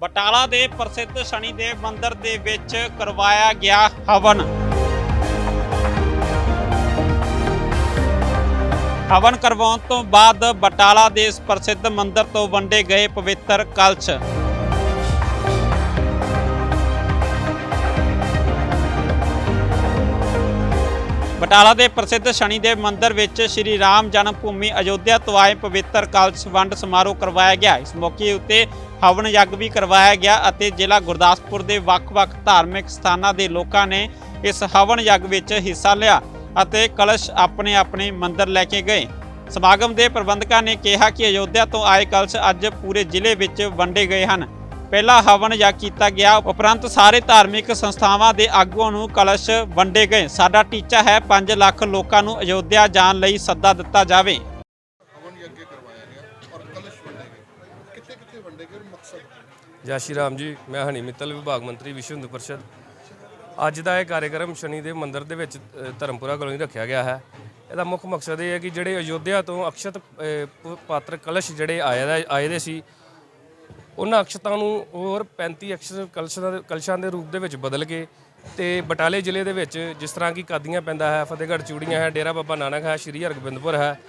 ਬਟਾਲਾ ਦੇ ਪ੍ਰਸਿੱਧ ਸ਼ਨੀ ਦੇਵ ਮੰਦਿਰ ਦੇ ਵਿੱਚ ਕਰਵਾਇਆ ਗਿਆ ਹਵਨ। ਹਵਨ ਕਰਵਾਉਣ ਤੋਂ ਬਾਅਦ ਬਟਾਲਾ ਦੇ ਇਸ ਪ੍ਰਸਿੱਧ ਮੰਦਿਰ ਤੋਂ ਵੰਡੇ ਗਏ ਪਵਿੱਤਰ ਕਲਸ਼। ਬਟਾਲਾ ਦੇ ਪ੍ਰਸਿੱਧ ਸ਼ਨੀਦੇਵ ਮੰਦਿਰ ਵਿੱਚ ਸ਼੍ਰੀ ਰਾਮ ਜਨਮ ਭੂਮੀ ਅਯੋਧਿਆ ਤੋਂ ਆਏ ਪਵਿੱਤਰ ਕਲਸ਼ ਵੰਡ ਸਮਾਰੋਹ ਕਰਵਾਇਆ ਗਿਆ। ਇਸ ਮੌਕੇ ਉੱਤੇ ਹਵਨ ਯੱਗ ਵੀ ਕਰਵਾਇਆ ਗਿਆ ਅਤੇ ਜ਼ਿਲ੍ਹਾ ਗੁਰਦਾਸਪੁਰ ਦੇ ਵੱਖ-ਵੱਖ ਧਾਰਮਿਕ ਸਥਾਨਾਂ ਦੇ ਲੋਕਾਂ ਨੇ ਇਸ ਹਵਨ ਯੱਗ ਵਿੱਚ ਹਿੱਸਾ ਲਿਆ ਅਤੇ ਕਲਸ਼ ਆਪਣੇ ਆਪਣੇ ਮੰਦਰ ਲੈ ਕੇ ਗਏ। ਸਮਾਗਮ ਦੇ ਪ੍ਰਬੰਧਕਾਂ ਨੇ ਕਿਹਾ ਕਿ ਅਯੋਧਿਆ ਤੋਂ ਆਏ ਕਲਸ਼ ਅੱਜ ਪੂਰੇ ਜ਼ਿਲ੍ਹੇ ਵਿੱਚ ਵੰਡੇ ਗਏ ਹਨ। ਪਹਿਲਾ ਹਵਨ ਯੱਗ ਕੀਤਾ ਗਿਆ, ਉਪਰੰਤ ਸਾਰੇ ਧਾਰਮਿਕ ਸੰਸਥਾਵਾਂ ਦੇ ਆਗੂਆਂ ਨੂੰ ਕਲਸ਼ ਵੰਡੇ ਗਏ। ਸਾਡਾ ਟੀਚਾ ਹੈ 5 ਲੱਖ ਲੋਕਾਂ ਨੂੰ ਅਯੋਧਿਆ ਜਾਣ ਲਈ ਸੱਦਾ ਦਿੱਤਾ ਜਾਵੇ ਹਵਨ ਯੱਗ ਕਰਵਾਇਆ ਗਿਆ ਔਰ ਕਲਸ਼ ਵੰਡੇ ਗਏ ਕਿੱਥੇ ਕਿੱਥੇ ਔਰ ਮਕਸਦ ਜੈ ਸ਼੍ਰੀ ਰਾਮ ਜੀ, ਮੈਂ ਹਨੀ ਮਿੱਤਲ ਵਿਭਾਗ ਮੰਤਰੀ ਵਿਸ਼ਵ ਹਿੰਦੂ ਪਰਿਸ਼ਦ। ਅੱਜ ਦਾ ਇਹ ਕਾਰਜਕ੍ਰਮ ਸ਼ਨੀ ਦੇ ਮੰਦਿਰ ਦੇ ਵਿੱਚ ਧਰਮਪੁਰਾ ਕਲੋਨੀ ਰੱਖਿਆ ਗਿਆ ਹੈ। ਇਹਦਾ ਮੁੱਖ ਮਕਸਦ ਇਹ ਹੈ ਕਿ ਜਿਹੜੇ ਅਯੋਧਿਆ ਤੋਂ ਅਕਸ਼ਤ ਪਾਤਰ ਕਲਸ਼ ਜਿਹੜੇ ਆਏ ਆਏ ਦੇ ਸੀ, ਉਹਨਾਂ ਅਕਸ਼ਤਾਂ ਨੂੰ ਹੋਰ 35 ਅਕਸ਼ਰ ਕਲਸ਼ਾਂ ਦੇ ਕਲਸ਼ਾਂ ਦੇ ਰੂਪ ਦੇ ਵਿੱਚ ਬਦਲ ਕੇ ਤੇ ਬਟਾਲੇ ਜ਼ਿਲ੍ਹੇ ਦੇ ਵਿੱਚ ਜਿਸ ਤਰ੍ਹਾਂ ਕਿ ਕਾਦੀਆਂ ਪੈਂਦਾ ਹੈ, ਫਤਿਹਗੜ੍ਹ ਚੂੜੀਆਂ ਹੈ, ਡੇਰਾ ਬਾਬਾ ਨਾਨਕ ਹੈ, ਸ਼੍ਰੀ ਹਰਗੋਬਿੰਦਪੁਰ ਹੈ,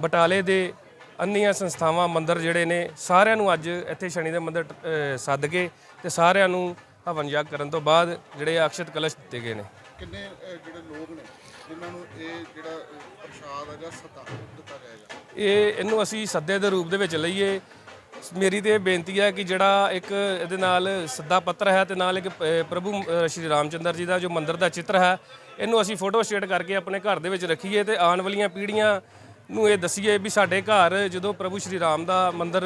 ਬਟਾਲੇ ਦੇ ਅੰਨੀਆਂ ਸੰਸਥਾਵਾਂ ਮੰਦਿਰ ਜਿਹੜੇ ਨੇ ਸਾਰਿਆਂ ਨੂੰ ਅੱਜ ਇੱਥੇ ਸ਼ਨੀ ਦੇ ਮੰਦਿਰ ਅ, ਸੱਦ ਕੇ ਤੇ ਸਾਰਿਆਂ ਨੂੰ ਹਵਨ ਯੱਗ ਕਰਨ ਤੋਂ ਬਾਅਦ ਜਿਹੜੇ ਅਕਸ਼ਤ ਕਲਸ਼ ਦਿੱਤੇ ਗਏ ਨੇ। ਕਿੰਨੇ ਅਹ, ਜਿਹੜੇ ਲੋਕ ਨੇ ਜਿਨ੍ਹਾਂ ਨੂੰ ਇਹ ਜਿਹੜਾ ਅਹ, ਪ੍ਰਸ਼ਾਦ ਹੈ ਜਾਂ ਸਤਾ ਦਿੱਤਾ ਜਾਏਗਾ ਇਹ ਇਹਨੂੰ ਅਸੀਂ ਸੱਦੇ ਦੇ ਰੂਪ ਦੇ ਵਿੱਚ ਲਈਏ। ਮੇਰੀ ਤੇ ਇਹ ਬੇਨਤੀ ਹੈ ਕਿ ਜਿਹੜਾ ਇੱਕ ਇਹਦੇ ਨਾਲ ਸੱਦਾ ਪੱਤਰ ਹੈ ਤੇ ਨਾਲ ਇੱਕ ਪ੍ਰਭੂ ਅ, ਸ਼੍ਰੀ ਰਾਮਚੰਦਰ ਜੀ ਦਾ ਜੋ ਮੰਦਿਰ ਦਾ ਚਿੱਤਰ ਹੈ ਇਹਨੂੰ ਅਸੀਂ ਫੋਟੋ ਸਟੇਟ ਕਰਕੇ ਆਪਣੇ ਘਰ ਦੇ ਵਿੱਚ ਰੱਖੀਏ ਤੇ ਆਉਣ ਵਾਲੀਆਂ ਪੀੜ੍ਹੀਆਂ ਨੂੰ ਇਹ ਦਸੀਏ ਵੀ ਸਾਡੇ ਘਰ ਜਦੋਂ ਪ੍ਰਭੂ ਸ਼੍ਰੀ ਰਾਮ ਦਾ ਮੰਦਿਰ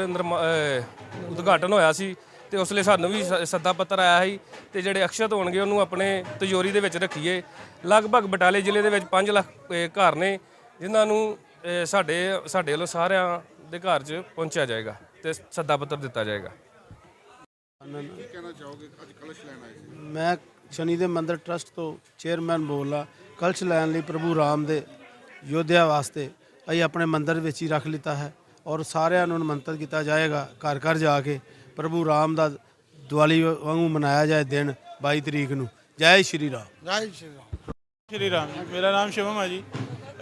ਉਦਘਾਟਨ ਹੋਇਆ ਸੀ ਤੇ ਉਸ ਲਈ ਸਾਨੂੰ ਵੀ ਸ- ਸੱਦਾ ਪੱਤਰ ਆਇਆ ਸੀ ਤੇ ਜਿਹੜੇ ਅਕਸ਼ਤ ਹੋਣਗੇ ਉਹਨੂੰ ਆਪਣੇ ਤਿਜੋਰੀ ਦੇ ਵਿੱਚ ਰੱਖੀਏ। ਲਗਭਗ ਬਟਾਲੇ ਜ਼ਿਲ੍ਹੇ ਦੇ ਵਿੱਚ 5 ਲੱਖ ਘਰ ਨੇ ਜਿਨ੍ਹਾਂ ਨੂੰ ਸਾਡੇ ਸਾਡੇ ਵੱਲੋਂ ਸਾਰਿਆਂ ਦੇ ਘਰ 'ਚ ਪਹੁੰਚਿਆ ਜਾਏਗਾ ਤੇ ਸੱਦਾ ਪੱਤਰ ਦਿੱਤਾ ਜਾਏਗਾ। ਕੀ ਕਹਿਣਾ ਚਾਹੋਗੇ? ਅੱਜ ਕਲਸ਼ ਲੈਣ ਆਏ ਸੀ। ਮੈਂ ਸ਼ਨੀ ਦੇ ਮੰਦਿਰ ਟਰਸਟ ਤੋਂ ਚੇਅਰਮੈਨ ਬੋਲਦਾ ਕਲਸ਼ ਲੈਣ ਲਈ ਪ੍ਰਭੂ ਰਾਮ ਦੇ ਯੋਧਿਆ ਵਾਸਤੇ ਅਸੀਂ ਆਪਣੇ ਮੰਦਰ ਵਿੱਚ ਹੀ ਰੱਖ ਲਿੱਤਾ ਹੈ ਔਰ ਸਾਰਿਆਂ ਨੂੰ ਨਿਮੰਤਰਿਤ ਕੀਤਾ ਜਾਏਗਾ ਘਰ ਘਰ ਜਾ ਕੇ ਪ੍ਰਭੂ ਰਾਮ ਦਾ ਦੀਵਾਲੀ ਵਾਂਗੂ ਮਨਾਇਆ ਜਾਏ ਦਿਨ 22 ਤਰੀਕ ਨੂੰ। ਜੈ ਸ਼੍ਰੀ ਰਾਮ। ਜੈ ਸ਼੍ਰੀ ਰਾਮ। ਸ਼੍ਰੀ ਰਾਮ। ਜੀ ਮੇਰਾ ਨਾਮ ਸ਼ਿਵਮ ਹੈ ਜੀ।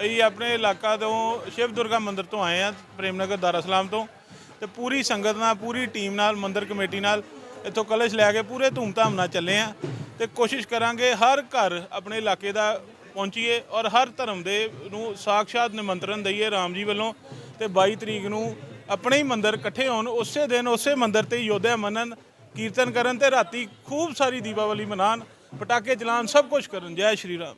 ਅਸੀਂ ਆਪਣੇ ਇਲਾਕਾ ਤੋਂ ਸ਼ਿਵ ਦੁਰਗਾ ਮੰਦਿਰ ਤੋਂ ਆਏ ਆ ਪ੍ਰੇਮਨਗਰ ਦਾਰਾ ਸਲਾਮ ਤੋਂ। ਤੇ ਪੂਰੀ ਸੰਗਤ ਨਾਲ, ਪੂਰੀ ਟੀਮ ਨਾਲ, ਮੰਦਿਰ ਕਮੇਟੀ ਨਾਲ ਇੱਥੋਂ ਕਲਸ਼ ਲੈ ਕੇ ਪੂਰੇ ਧੂਮਧਾਮ ਨਾਲ ਚੱਲੇ ਆ ਤੇ ਕੋਸ਼ਿਸ਼ ਕਰਾਂਗੇ ਹਰ ਘਰ ਆਪਣੇ ਇਲਾਕੇ ਦਾ ਪਹੁੰਚੀਏ ਔਰ ਹਰ ਧਰਮ ਦੇ ਨੂੰ ਸਾਖਸ਼ਾਤ ਨਿਮੰਤਰਣ ਦਈਏ ਰਾਮ ਜੀ ਵੱਲੋਂ ਤੇ 22 ਤਰੀਕ ਨੂੰ ਆਪਣੇ ਹੀ ਮੰਦਰ ਇਕੱਠੇ ਹੋਣ, ਉਸੇ ਦਿਨ ਉਸੇ ਮੰਦਰ ਤੇ ਯੋਧਿਆ ਮੰਨਣ ਕੀਰਤਨ ਕਰਨ ਤੇ ਰਾਤੀ ਖੂਬ ਸਾਰੀ ਦੀਪਾਵਲੀ ਮਨਾਉਣ, ਪਟਾਕੇ ਚਲਾਉਣ, ਸਭ ਕੁਝ ਕਰਨ। ਜੈ ਸ਼੍ਰੀ ਰਾਮ।